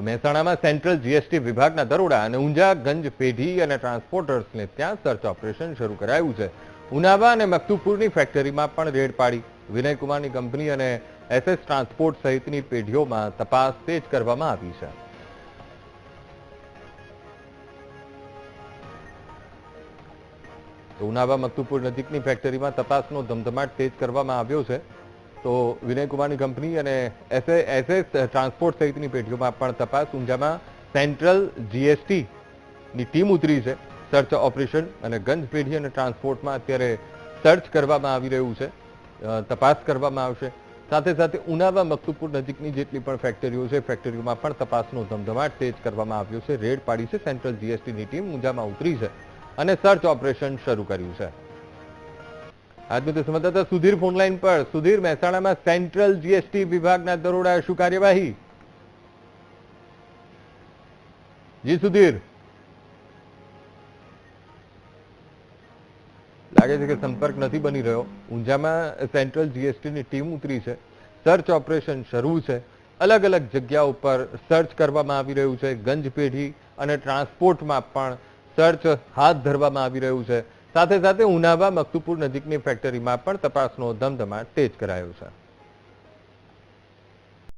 તો મહેસાણામાં central GST વિભાગના દરોડા અને ઊંઝા ગંજ પેઢી અને ટ્રાન્સપોર્ટર્સને ત્યાં સર્ચ ઓપરેશન શરૂ કરાયું છે. ઉનાવા અને મકતુપુરની ફેક્ટરીમાં પણ રેડ પાડી. વિનયકુમારની કંપની અને એસએસ ટ્રાન્સપોર્ટ સહિતની પેઢીઓમાં તપાસ તેજ કરવામાં આવી છે. ઉનાવા મકતુપુર નજીકની ફેક્ટરીમાં તપાસનો ધમધમાટ તેજ કરવામાં આવ્યો છે. તો વિનયકુમારની કંપની અને S A S S transport સહિતની પેઢીઓમાં પણ તપાસ. ઊંઝામાં સેન્ટ્રલ જીએસટીની ટીમ ઉતરી છે. સર્ચ ઓપરેશન અને ગંજ પેઢી અને ટ્રાન્સપોર્ટમાં અત્યારે સર્ચ કરવામાં આવી રહ્યું છે. તપાસ કરવામાં આવશે. સાથે સાથે ઉનાવા મકતુપુર નજીકની જેટલી પણ ફેક્ટરીઓ છે, ફેક્ટરીઓમાં પણ તપાસનો ધમધમાટ તેજ કરવામાં આવ્યો છે. રેડ પાડી છે સેન્ટ્રલ જીએસટીની ટીમ ઊંઝામાં ઉતરી છે અને સર્ચ ઓપરેશન શરૂ કર્યું છે. આજનું તે સંવાદદાતા સુધીર ફોનલાઈન પર. સુધીર, મહેસાણામાં સેન્ટ્રલ જીએસટી વિભાગના દરોડા શું કાર્યવાહી? જી, સુધીર. લાગે છે કે સંપર્ક નથી બની રહ્યો. ઊંઝામાં સેન્ટ્રલ જીએસટીની ટીમ ઉતરી છે. સર્ચ ઓપરેશન શરૂ છે. અલગ અલગ જગ્યા ઉપર સર્ચ કરવામાં આવી રહ્યું છે. ગંજ પેઢી અને ટ્રાન્સપોર્ટમાં પણ સર્ચ હાથ ધરવામાં આવી રહ્યું છે. સાથે સાથે ઉનાવા મકતુપુર નજીકની ફેક્ટરીમાં પણ તપાસનો ધમધમાટ તેજ કરાયો છે.